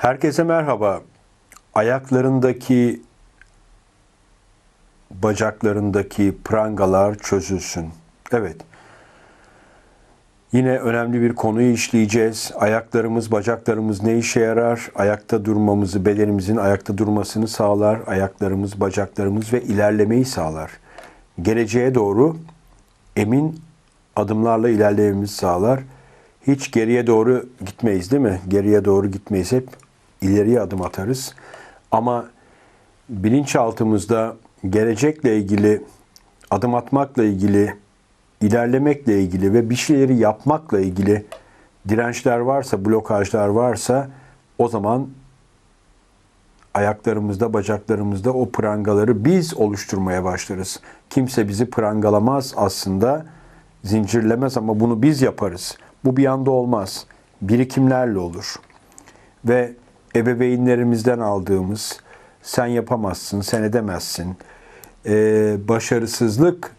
Herkese merhaba. Ayaklarındaki, bacaklarındaki prangalar çözülsün. Evet. Yine önemli bir konuyu işleyeceğiz. Ayaklarımız, bacaklarımız ne işe yarar? Ayakta durmamızı, bedenimizin ayakta durmasını sağlar. Ayaklarımız, bacaklarımız ve ilerlemeyi sağlar. Geleceğe doğru emin adımlarla ilerlememizi sağlar. Hiç geriye doğru gitmeyiz değil mi? Geriye doğru gitmeyiz. Hep ileriye adım atarız. Ama bilinçaltımızda gelecekle ilgili, adım atmakla ilgili, ilerlemekle ilgili ve bir şeyleri yapmakla ilgili dirençler varsa, blokajlar varsa o zaman ayaklarımızda, bacaklarımızda o prangaları biz oluşturmaya başlarız. Kimse bizi prangalamaz aslında, zincirlemez ama bunu biz yaparız. Bu bir anda olmaz. Birikimlerle olur. Ve ebeveynlerimizden aldığımız sen yapamazsın, sen edemezsin, ee, başarısızlık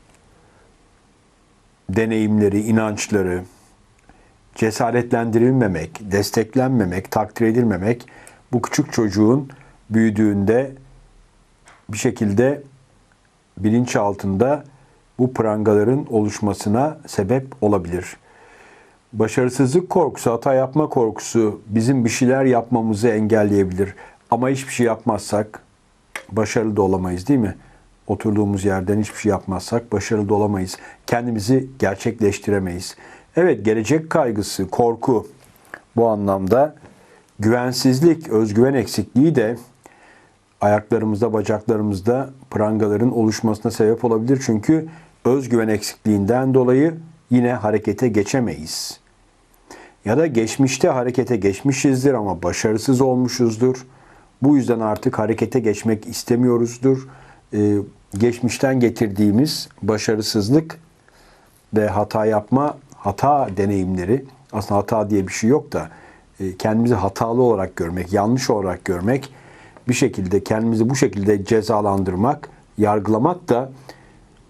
deneyimleri, inançları, cesaretlendirilmemek, desteklenmemek, takdir edilmemek bu küçük çocuğun büyüdüğünde bir şekilde bilinç altında bu prangaların oluşmasına sebep olabilir. Başarısızlık korkusu, hata yapma korkusu bizim bir şeyler yapmamızı engelleyebilir. Ama hiçbir şey yapmazsak başarılı da olamayız değil mi? Oturduğumuz yerden hiçbir şey yapmazsak başarılı da olamayız. Kendimizi gerçekleştiremeyiz. Evet gelecek kaygısı, korku bu anlamda güvensizlik, özgüven eksikliği de ayaklarımızda, bacaklarımızda prangaların oluşmasına sebep olabilir. Çünkü özgüven eksikliğinden dolayı yine harekete geçemeyiz. Ya da geçmişte harekete geçmişizdir ama başarısız olmuşuzdur. Bu yüzden artık harekete geçmek istemiyoruzdur. Ee, geçmişten getirdiğimiz başarısızlık ve hata yapma, hata deneyimleri, aslında hata diye bir şey yok da e, kendimizi hatalı olarak görmek, yanlış olarak görmek, bir şekilde kendimizi bu şekilde cezalandırmak, yargılamak da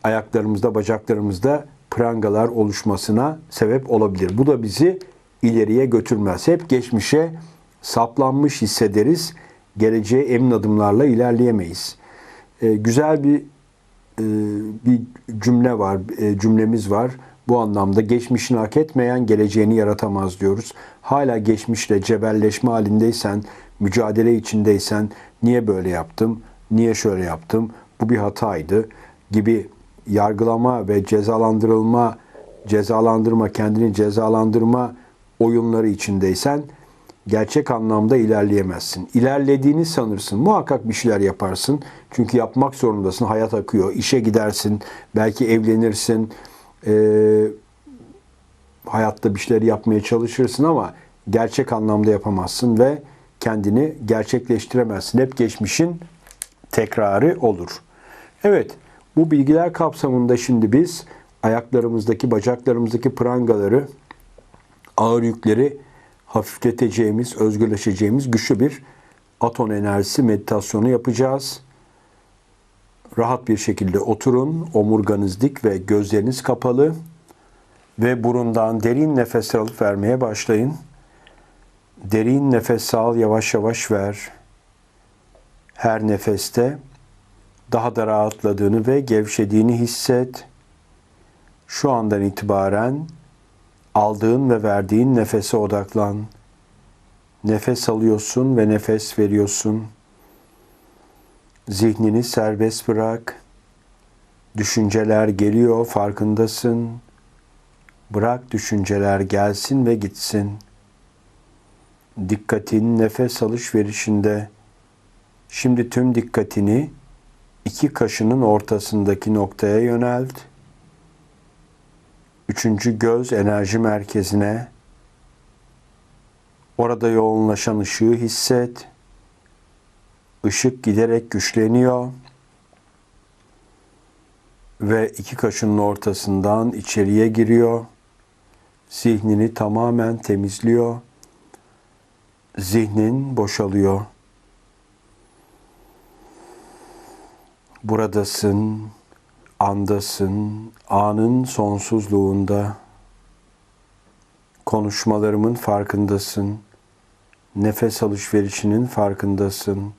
ayaklarımızda, bacaklarımızda prangalar oluşmasına sebep olabilir. Bu da bizi ileriye götürmez. Hep geçmişe saplanmış hissederiz. Geleceğe emin adımlarla ilerleyemeyiz. Ee, güzel bir e, bir cümle var, e, cümlemiz var. Bu anlamda geçmişini hak etmeyen geleceğini yaratamaz diyoruz. Hala geçmişle cebelleşme halindeysen, mücadele içindeysen niye böyle yaptım, niye şöyle yaptım, bu bir hataydı gibi yargılama ve cezalandırılma, cezalandırma, kendini cezalandırma oyunları içindeysen gerçek anlamda ilerleyemezsin. İlerlediğini sanırsın. Muhakkak bir şeyler yaparsın. Çünkü yapmak zorundasın. Hayat akıyor. İşe gidersin. Belki evlenirsin. Ee, hayatta bir şeyler yapmaya çalışırsın ama gerçek anlamda yapamazsın ve kendini gerçekleştiremezsin. Hep geçmişin tekrarı olur. Evet, bu bilgiler kapsamında şimdi biz ayaklarımızdaki, bacaklarımızdaki prangaları, ağır yükleri hafifleteceğimiz, özgürleşeceğimiz güçlü bir aton enerjisi meditasyonu yapacağız. Rahat bir şekilde oturun, omurganız dik ve gözleriniz kapalı ve burundan derin nefes alıp vermeye başlayın. Derin nefes al, yavaş yavaş ver. Her nefeste daha da rahatladığını ve gevşediğini hisset. Şu andan itibaren aldığın ve verdiğin nefese odaklan. Nefes alıyorsun ve nefes veriyorsun. Zihnini serbest bırak. Düşünceler geliyor, farkındasın. Bırak düşünceler gelsin ve gitsin. Dikkatin nefes alışverişinde. Şimdi tüm dikkatini iki kaşının ortasındaki noktaya yönelt. Üçüncü göz enerji merkezine. Orada yoğunlaşan ışığı hisset. Işık giderek güçleniyor. Ve iki kaşının ortasından içeriye giriyor. Zihnini tamamen temizliyor. Zihnin boşalıyor. Buradasın, andasın, anın sonsuzluğunda. Konuşmalarımın farkındasın. Nefes alışverişinin farkındasın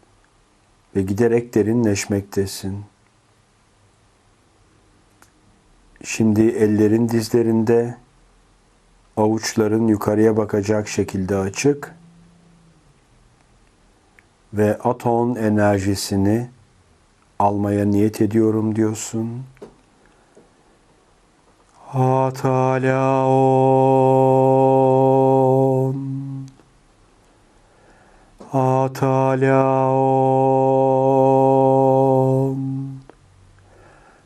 ve giderek derinleşmektesin. Şimdi ellerin dizlerinde, avuçların yukarıya bakacak şekilde açık ve aton enerjisini almaya niyet ediyorum diyorsun. Hatalaon Hatalaon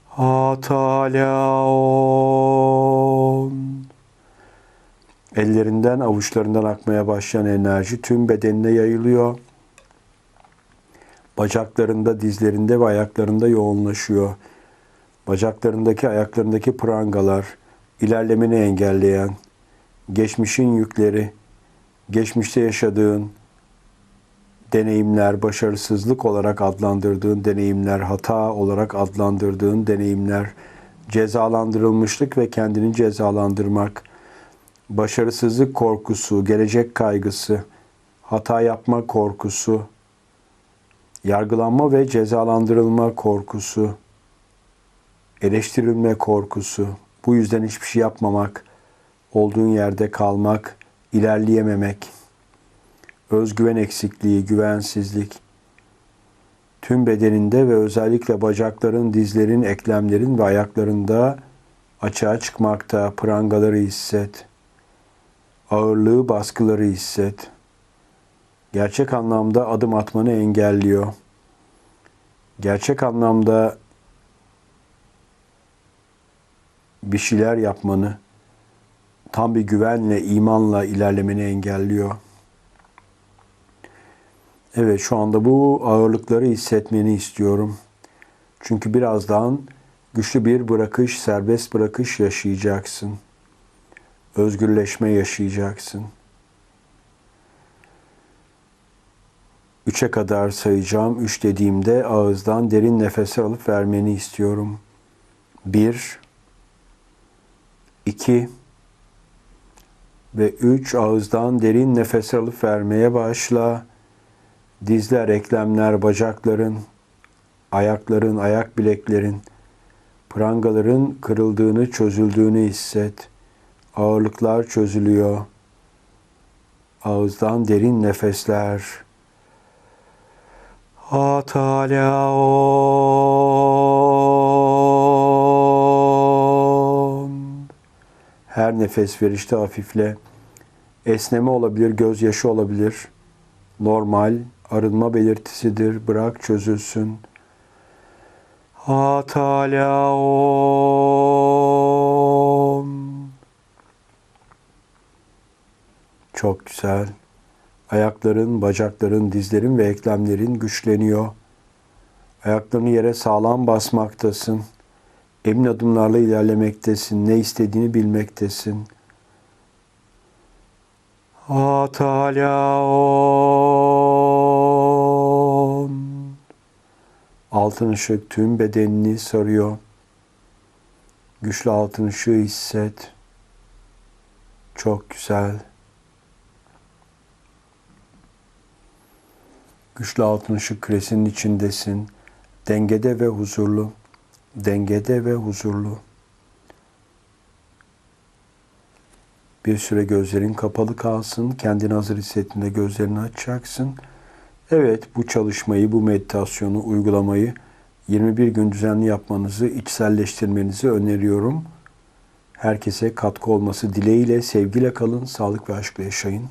Hatalaon Ellerinden avuçlarından akmaya başlayan enerji tüm bedenine yayılıyor. Bacaklarında, dizlerinde ve ayaklarında yoğunlaşıyor. Bacaklarındaki, ayaklarındaki prangalar, ilerlemeni engelleyen, geçmişin yükleri, geçmişte yaşadığın deneyimler, başarısızlık olarak adlandırdığın deneyimler, hata olarak adlandırdığın deneyimler, cezalandırılmışlık ve kendini cezalandırmak, başarısızlık korkusu, gelecek kaygısı, hata yapma korkusu, yargılanma ve cezalandırılma korkusu, eleştirilme korkusu, bu yüzden hiçbir şey yapmamak, olduğun yerde kalmak, ilerleyememek, özgüven eksikliği, güvensizlik, tüm bedeninde ve özellikle bacakların, dizlerin, eklemlerin ve ayaklarında açığa çıkmakta, prangaları hisset, ağırlığı, baskıları hisset. Gerçek anlamda adım atmanı engelliyor. Gerçek anlamda bir şeyler yapmanı, tam bir güvenle, imanla ilerlemeni engelliyor. Evet şu anda bu ağırlıkları hissetmeni istiyorum. Çünkü birazdan güçlü bir bırakış, serbest bırakış yaşayacaksın. Özgürleşme yaşayacaksın. Üçe kadar sayacağım. Üç dediğimde ağızdan derin nefes alıp vermeni istiyorum. Bir, iki ve üç ağızdan derin nefes alıp vermeye başla. Dizler, eklemler, bacakların, ayakların, ayak bileklerin, prangaların kırıldığını, çözüldüğünü hisset. Ağırlıklar çözülüyor. Ağızdan derin nefesler. Hatalaon. Nefes verişte hafifle. Esneme olabilir, gözyaşı olabilir. Normal, arınma belirtisidir. Bırak çözülsün. Hatalaon. Çok güzel. Ayakların, bacakların, dizlerin ve eklemlerin güçleniyor. Ayaklarını yere sağlam basmaktasın. Emin adımlarla ilerlemektesin. Ne istediğini bilmektesin. Hatalaon. Altın ışık tüm bedenini sarıyor. Güçlü altın ışığı hisset. Çok güzel. Güçlü altın ışık küresinin içindesin. Dengede ve huzurlu. Dengede ve huzurlu. Bir süre gözlerin kapalı kalsın. Kendini hazır hissettiğinde gözlerini açacaksın. Evet bu çalışmayı, bu meditasyonu, uygulamayı 21 gün düzenli yapmanızı, içselleştirmenizi öneriyorum. Herkese katkı olması dileğiyle, sevgiyle kalın, sağlık ve aşkla yaşayın.